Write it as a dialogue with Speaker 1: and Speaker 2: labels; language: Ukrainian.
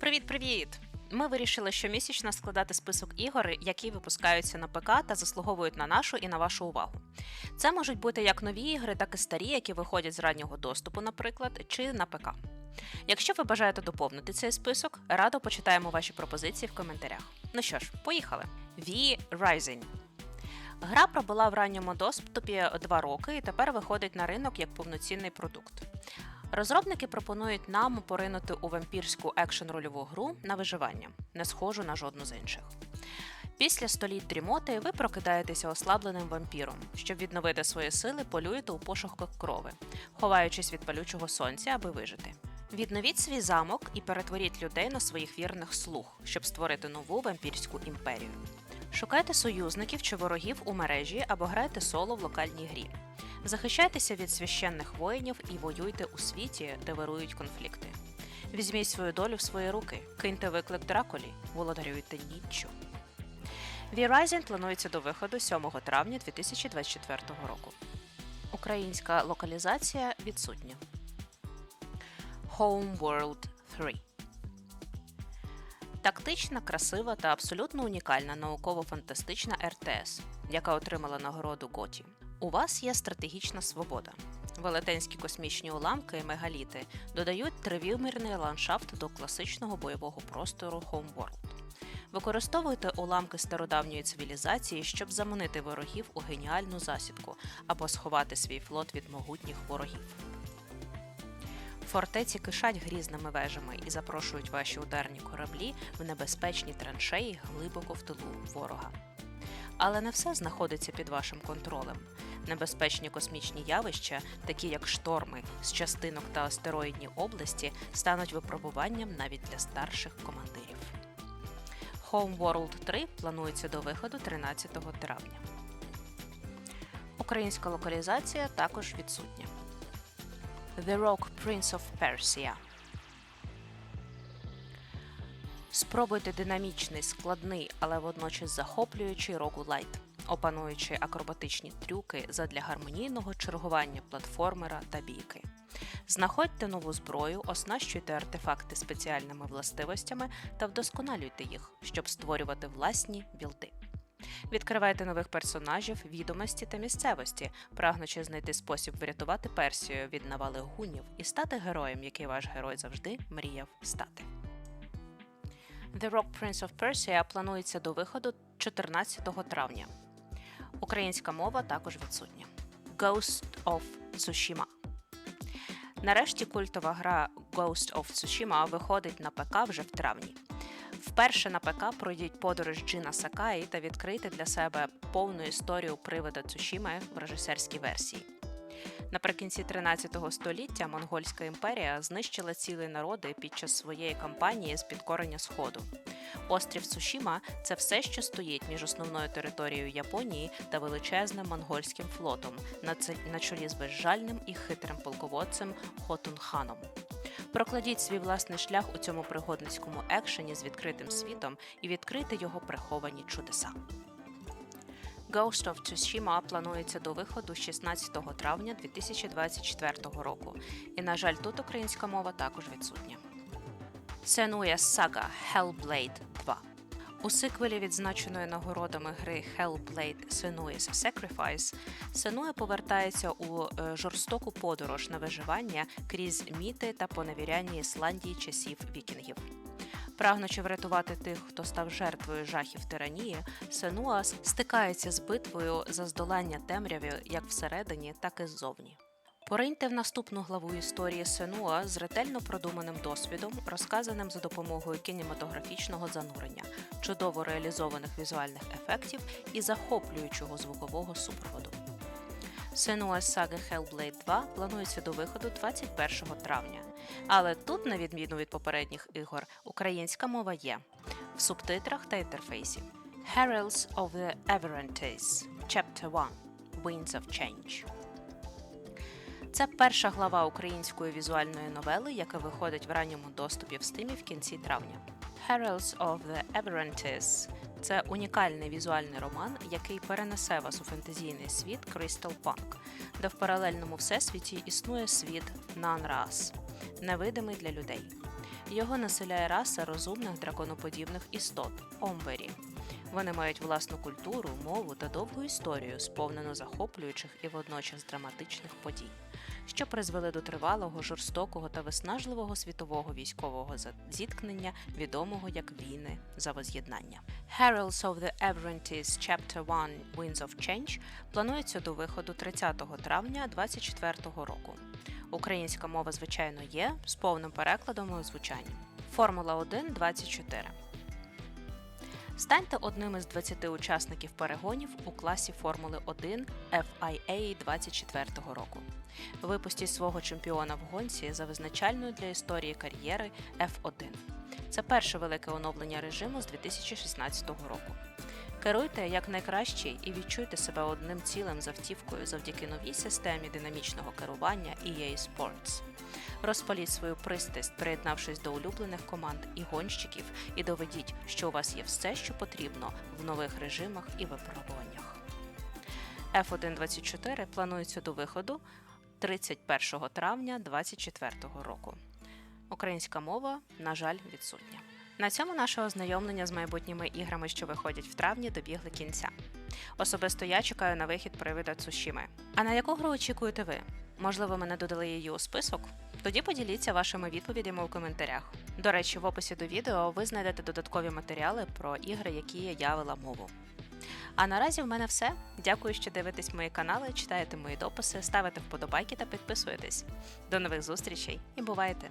Speaker 1: Привіт-привіт! Ми вирішили щомісячно складати список ігор, які випускаються на ПК та заслуговують на нашу і на вашу увагу. Це можуть бути як нові ігри, так і старі, які виходять з раннього доступу, наприклад, чи на ПК. Якщо ви бажаєте доповнити цей список, радо почитаємо ваші пропозиції в коментарях. Ну що ж, поїхали. V Rising. Гра пробула в ранньому доступі 2 роки і тепер виходить на ринок як повноцінний продукт. Розробники пропонують нам поринути у вампірську екшен-рольову гру на виживання, не схожу на жодну з інших. Після століть дрімоти ви прокидаєтеся ослабленим вампіром. Щоб відновити свої сили, полюєте у пошуках крови, ховаючись від палючого сонця, аби вижити. Відновіть свій замок і перетворіть людей на своїх вірних слуг, щоб створити нову вампірську імперію. Шукайте союзників чи ворогів у мережі або грайте соло в локальній грі. Захищайтеся від священних воїнів і воюйте у світі, де вирують конфлікти. Візьміть свою долю в свої руки, киньте виклик Дракулі, володарюйте ніччю. V-Rising планується до виходу 7 травня 2024 року. Українська локалізація відсутня. Homeworld 3 Тактична, красива та абсолютно унікальна науково-фантастична РТС, яка отримала нагороду Готі. У вас є стратегічна свобода. Велетенські космічні уламки і мегаліти додають тривимірний ландшафт до класичного бойового простору Homeworld. Використовуйте уламки стародавньої цивілізації, щоб заманити ворогів у геніальну засідку або сховати свій флот від могутніх ворогів. Фортеці кишать грізними вежами і запрошують ваші ударні кораблі в небезпечні траншеї глибоко в тилу ворога. Але не все знаходиться під вашим контролем. Небезпечні космічні явища, такі як шторми з частинок та астероїдні області, стануть випробуванням навіть для старших командирів. Homeworld 3 планується до виходу 13 травня. Українська локалізація також відсутня. The Rock Prince of Persia. Спробуйте динамічний, складний, але водночас захоплюючий рогулайт, опануючи акробатичні трюки задля гармонійного чергування платформера та бійки. Знаходьте нову зброю, оснащуйте артефакти спеціальними властивостями та вдосконалюйте їх, щоб створювати власні білди. Відкривайте нових персонажів, відомості та місцевості, прагнучи знайти спосіб врятувати Персію від навали гунів і стати героєм, який ваш герой завжди мріяв стати. The Rock Prince of Persia планується до виходу 14 травня. Українська мова також відсутня. Ghost of Tsushima. Нарешті культова гра Ghost of Tsushima виходить на ПК вже в травні. Вперше на ПК пройдіть подорож Джина Сакаї та відкрийте для себе повну історію привида Цушіми в режисерській версії. Наприкінці 13 століття Монгольська імперія знищила цілі народи під час своєї кампанії з підкорення Сходу. Острів Цушіма це все, що стоїть між основною територією Японії та величезним монгольським флотом на чолі з безжальним і хитрим полководцем Хотунханом. Прокладіть свій власний шлях у цьому пригодницькому екшені з відкритим світом і відкрити його приховані чудеса. Ghost of Tsushima планується до виходу 16 травня 2024 року, і, на жаль, тут українська мова також відсутня. Сенуя Saga Hellblade 2 у сиквелі відзначеної нагородами гри Hellblade Senua's Sacrifice Сенуя повертається у е, жорстоку подорож на виживання крізь міти та поневіряння Ісландії часів вікінгів. Прагнучи врятувати тих, хто став жертвою жахів тиранії, Сенуас стикається з битвою за здолання темряви як всередині, так і ззовні. Пориньте в наступну главу історії Сенуа з ретельно продуманим досвідом, розказаним за допомогою кінематографічного занурення, чудово реалізованих візуальних ефектів і захоплюючого звукового супроводу. Senua Saga Hellblade 2 планується до виходу 21 травня. Але тут, на відміну від попередніх ігор, українська мова є в субтитрах та інтерфейсі. Heralds of the Everentes Chapter 1 Winds of Change це перша глава української візуальної новели, яка виходить в ранньому доступі в стимі в кінці травня. Heralds of the Everentes – це унікальний візуальний роман, який перенесе вас у фентезійний світ Crystal Punk, де в паралельному всесвіті існує світ Нан-Рас, невидимий для людей. Його населяє раса розумних драконоподібних істот Омбері. Вони мають власну культуру, мову та довгу історію, сповнену захоплюючих і водночас драматичних подій, що призвели до тривалого, жорстокого та виснажливого світового військового зіткнення, відомого як війни за воз'єднання. Heralds of the Avrantes Chapter 1 Winds of Change планується до виходу 30 травня 2024 року. Українська мова, звичайно, є з повним перекладом і озвучанням. Формула 1 24. Станьте одним із 20 учасників перегонів у класі Формули 1 FIA 24 року. Випустіть свого чемпіона в гонці за визначальною для історії кар'єри F1. Це перше велике оновлення режиму з 2016 року. Керуйте як найкраще і відчуйте себе одним цілим з автівкою завдяки новій системі динамічного керування EA Sports. Розпаліть свою пристрасть, приєднавшись до улюблених команд і гонщиків, і доведіть, що у вас є все, що потрібно в нових режимах і випробуваннях. F124 планується до виходу 31 травня 2024 року. Українська мова, на жаль, відсутня. На цьому наше ознайомлення з майбутніми іграми, що виходять в травні, добігли кінця. Особисто я чекаю на вихід привида Цушіми. А на яку гру очікуєте ви? Можливо, мене додали її у список? Тоді поділіться вашими відповідями у коментарях. До речі, в описі до відео ви знайдете додаткові матеріали про ігри, які я вела мову. А наразі в мене все. Дякую, що дивитесь мої канали, читаєте мої дописи, ставите вподобайки та підписуєтесь. До нових зустрічей і бувайте!